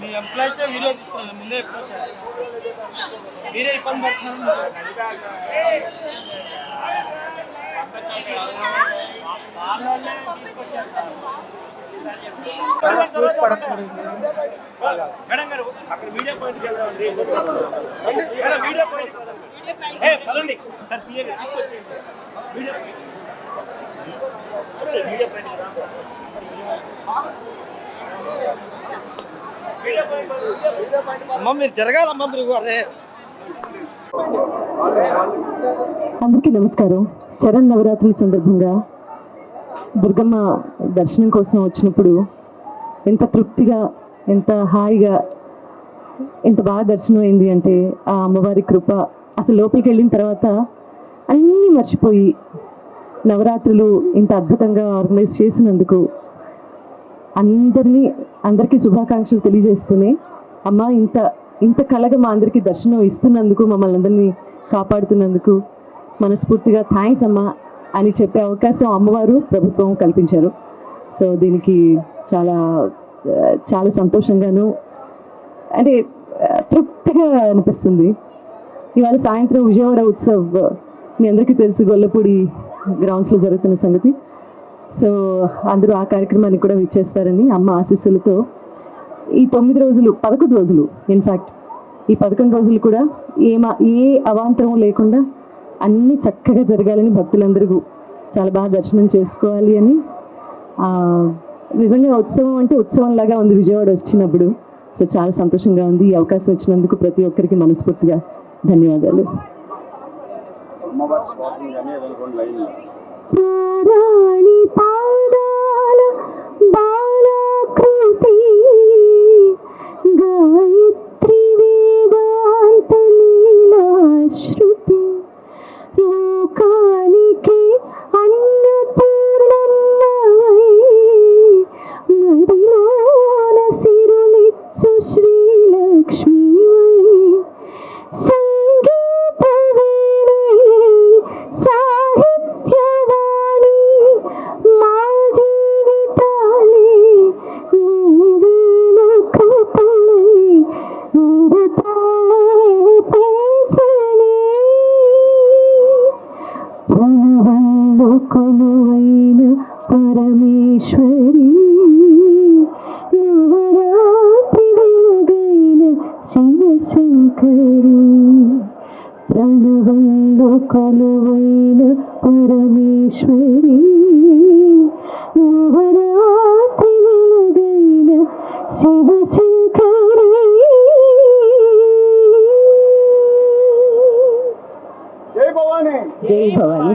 మీ employee అయితే video తీసుకోండి ముందే మీరే ఇబ్బంది పడుతున్నారు. మేడం గారు అక్కడ వీడియో పాయింట్ వీడియో పాయింట్. అమ్మ మీరు జరగాలమ్మ మీరు అరే అందరికీ నమస్కారం. శరణ్ నవరాత్రుల సందర్భంగా దుర్గమ్మ దర్శనం కోసం వచ్చినప్పుడు ఎంత తృప్తిగా ఎంత హాయిగా ఎంత బాగా దర్శనం అయింది అంటే ఆ అమ్మవారి కృప అసలు లోపలికి వెళ్ళిన తర్వాత అన్నీ మర్చిపోయి నవరాత్రులు ఇంత అద్భుతంగా ఆర్గనైజ్ చేసినందుకు అందరినీ అందరికీ శుభాకాంక్షలు తెలియజేస్తూనే అమ్మ ఇంత ఇంత కలగా మా అందరికీ దర్శనం ఇస్తున్నందుకు మమ్మల్ని అందరినీ కాపాడుతున్నందుకు మనస్ఫూర్తిగా థ్యాంక్స్ అమ్మ అని చెప్పే అవకాశం అమ్మవారు ప్రభుత్వం కల్పించారు. సో దీనికి చాలా చాలా సంతోషంగాను అంటే తృప్తిగా అనిపిస్తుంది. ఇవాళ సాయంత్రం విజయవాడ ఉత్సవ్ మీ అందరికీ తెలుసు గొల్లపూడి గ్రౌండ్స్లో జరుగుతున్న సంగతి. సో అందరూ ఆ కార్యక్రమానికి కూడా విచ్చేస్తారని అమ్మ ఆశీస్సులతో ఈ తొమ్మిది రోజులు పదకొండు రోజులు ఇన్ఫ్యాక్ట్ ఈ పదకొండు రోజులు కూడా ఏ మా ఏ అవాంతరం లేకుండా అన్నీ చక్కగా జరగాలని భక్తులందరూ చాలా బాగా దర్శనం చేసుకోవాలి అని నిజంగా ఉత్సవం అంటే ఉత్సవం లాగా ఉంది విజయవాడ వచ్చినప్పుడు. సో చాలా సంతోషంగా ఉంది. ఈ అవకాశం వచ్చినందుకు ప్రతి ఒక్కరికి మనస్ఫూర్తిగా ధన్యవాదాలు. కొలువైన పరమేశ్వరి నవరాత్రి వెలుగైన శివశంకరి ప్రణవంలో కొలువైన పరమేశ్వరి నవరాత్రి వెలుగైన శివశంకరి జై భవానీ. జై భవాని.